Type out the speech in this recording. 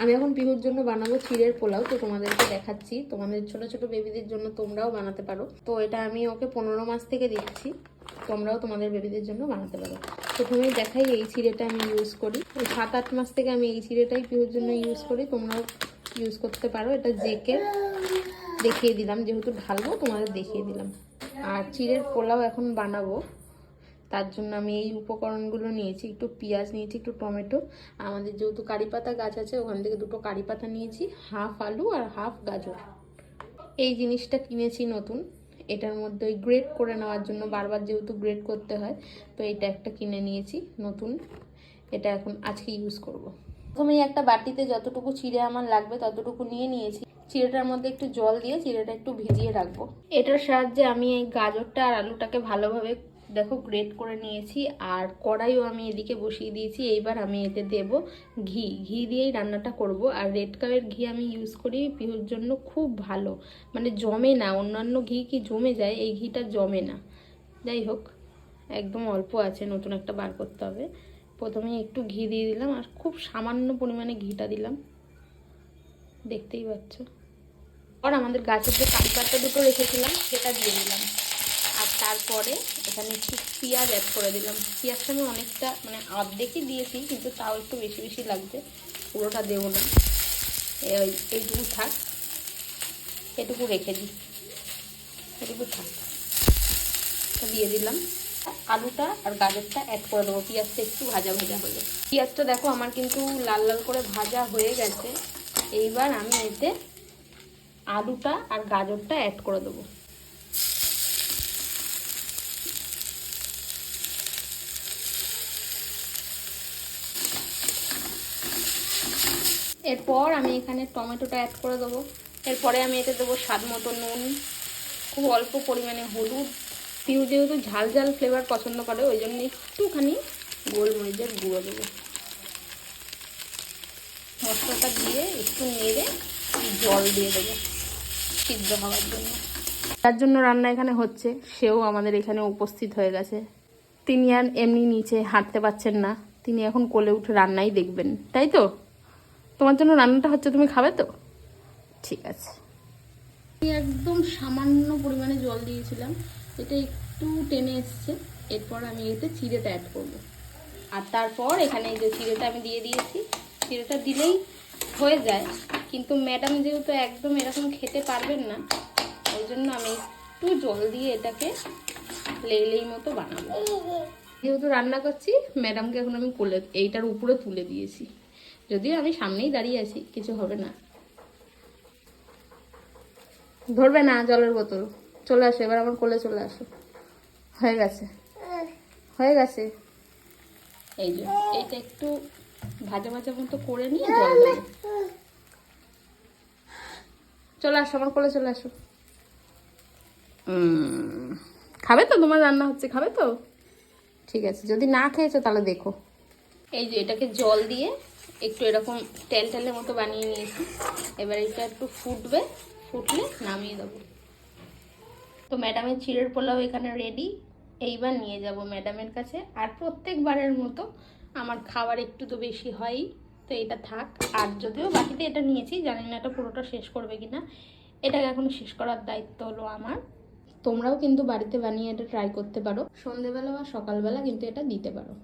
আমি এখন পিহুর জন্য বানাবো চিড়ের পোলাও, তো তোমাদেরকে দেখাচ্ছি। তোমাদের ছোট ছোট বেবিদের জন্য তোমরাও বানাতে পারো। তো এটা আমি ওকে পনেরো মাস থেকে দিচ্ছি। তোমরাও তোমাদের বেবিদের জন্য বানাতে পারো। প্রথমেই দেখাই এই চিড়েটা আমি ইউজ করি। সাত আট মাস থেকে আমি এই চিড়েটাই পিহুর জন্য ইউজ করি। তোমরাও ইউজ করতে পারো। এটা জেকে দেখিয়ে দিলাম। যেহেতু ঢালবো, তোমাদের দেখিয়ে দিলাম। আর চিড়ের পোলাও এখন বানাবো। তার জন্য আমি এই উপকরণগুলো নিয়েছি, একটু পেঁয়াজ নিয়েছি, একটু টমেটো। আমাদের যেহেতু কারি পাতা গাছ আছে, ওখান থেকে দুটো কারি পাতা নিয়েছি, হাফ আলু আর হাফ গাজর। এই জিনিসটা কিনেছি নতুন। এটার মধ্যে ওই গ্রেড করে নেওয়ার জন্য বারবার যেহেতু গ্রেট করতে হয়, তো এটা একটা কিনে নিয়েছি নতুন। এটা এখন আজকে ইউজ করব। প্রথমেই একটা বাটিতে যতটুকু চিড়ে আমার লাগবে ততটুকু নিয়ে নিয়েছি। চিড়েটার মধ্যে একটু জল দিয়ে চিড়েটা একটু ভিজিয়ে রাখব। এটার সাহায্যে আমি এই গাজরটা আর আলুটাকে ভালোভাবে দেখো গ্রেট করে নিয়েছি আর কড়াইও আমি এদিকে বসিয়ে দিয়েছি। এইবার আমি এতে দেব ঘি। ঘি দিয়েই রান্নাটা করব। আর রেড কাপের ঘি আমি ইউজ করি পিহুর জন্য খুব ভালো। মানে জমে না, অন্যান্য ঘি কি জমে যায়, এই ঘিটা জমে না। যাই হোক, একদম অল্প আছে, নতুন একটা বার করতে হবে। প্রথমে একটু ঘি দিয়ে দিলাম আর খুব সামান্য পরিমাণে ঘিটা দিলাম। দেখতেই পাচ্ছ? আর আমাদের গাছের যে কারি দুটো রেখেছিলাম, সেটা দিয়ে দিলাম। তারপরে এখানে একটু পেঁয়াজ অ্যাড করে দিলাম। পেঁয়াজটা আমি অনেকটা মানে অর্ধেকই দিয়েছি, কিন্তু তাও একটু বেশি বেশি লাগছে। পুরোটা দেবো না। এই- এইটুকু থাক। এটুকু রেখে দিই। এটুকু থাক। দিয়ে দিলাম। আলুটা আর গাজরটা অ্যাড করে দেবো। পেঁয়াজটা একটু ভাজা ভাজা হলে পেঁয়াজটা দেখো আমার কিন্তু লাল লাল করে ভাজা হয়ে গেছে। এইবার আমি এতে আলুটা আর গাজরটা অ্যাড করে দেবো। এরপর আমি এখানে টমেটোটা অ্যাড করে দেবো। এরপরে আমি এতে দেবো স্বাদ মতো নুন, খুব অল্প পরিমাণে হলুদ। পিউ যেহেতু ঝাল ঝাল ফ্লেভার পছন্দ করে, ওই জন্য একটুখানি গোলমরিচের গুঁড়ো দেবো। মশলাটা দিয়ে একটু নেড়ে জল দিয়ে দেবো সিদ্ধ হওয়ার জন্য। যার জন্য রান্না এখানে হচ্ছে, সেও আমাদের এখানে উপস্থিত হয়ে গেছে। তিনি আর এমনি নিচে হাঁটতে পারছেন না, তিনি এখন কোলে উঠে রান্নাই দেখবেন, তাই তো? তোমার জন্য রান্নাটা হচ্ছে, তুমি খাবে তো? ঠিক আছে। একদম সামান্য পরিমাণে জল দিয়েছিলাম, এটা একটু টেনে এসছে। এরপর আমি এতে চিড়েটা অ্যাড করব। আর তারপর এখানে যে চিড়েটা আমি দিয়ে দিয়েছি, চিড়েটা দিলেই হয়ে যায়। কিন্তু ম্যাডাম যেহেতু একদম এরকম খেতে পারবেন না, ওই জন্য আমি একটু জল দিয়ে এটাকে লেইলেই মতো বানাবো। যেহেতু রান্না করছি, ম্যাডামকে এখন আমি কোলে, এইটার উপরে তুলে দিয়েছি। যদিও আমি সামনেই দাঁড়িয়ে আছি, কিছু হবে না। ধরবে না জলের বোতল। চলে আসো, এবার আমার কোলে চলে আসো। হয়ে গেছে। হয়ে গেছে। এই যে, এইটা একটু ভাজা ভাজা মতো করে নিয়ে জল চলে আসো, আমার কোলে চলে আসো। খাবে তো? তোমার রান্না হচ্ছে, খাবে তো? ঠিক আছে, যদি না খেয়েছো তাহলে দেখো। এই যে, এটাকে জল দিয়ে একটু এরকম তেল তেলের মতো বানিয়ে নিয়েছি। এবার এটা একটু ফুটবে, ফুটলে নামিয়ে দেবো। তো ম্যাডামের চিড়ের পোলাও এখানে রেডি এইবার নিয়ে যাব ম্যাডামের কাছে। আর প্রত্যেকবারের মতো আমার খাবার একটু তো বেশি হয়ই। তো এটা থাক। আর যদিও বাকিতে এটা নিয়েছি, জানি না এটা পুরোটা শেষ করবে কি না এটাকে এখন শেষ করার দায়িত্ব হলো আমার। তোমরাও কিন্তু বাড়িতে বানিয়ে এটা ট্রাই করতে পারো। সন্ধেবেলা বা সকালবেলা কিন্তু এটা দিতে পারো।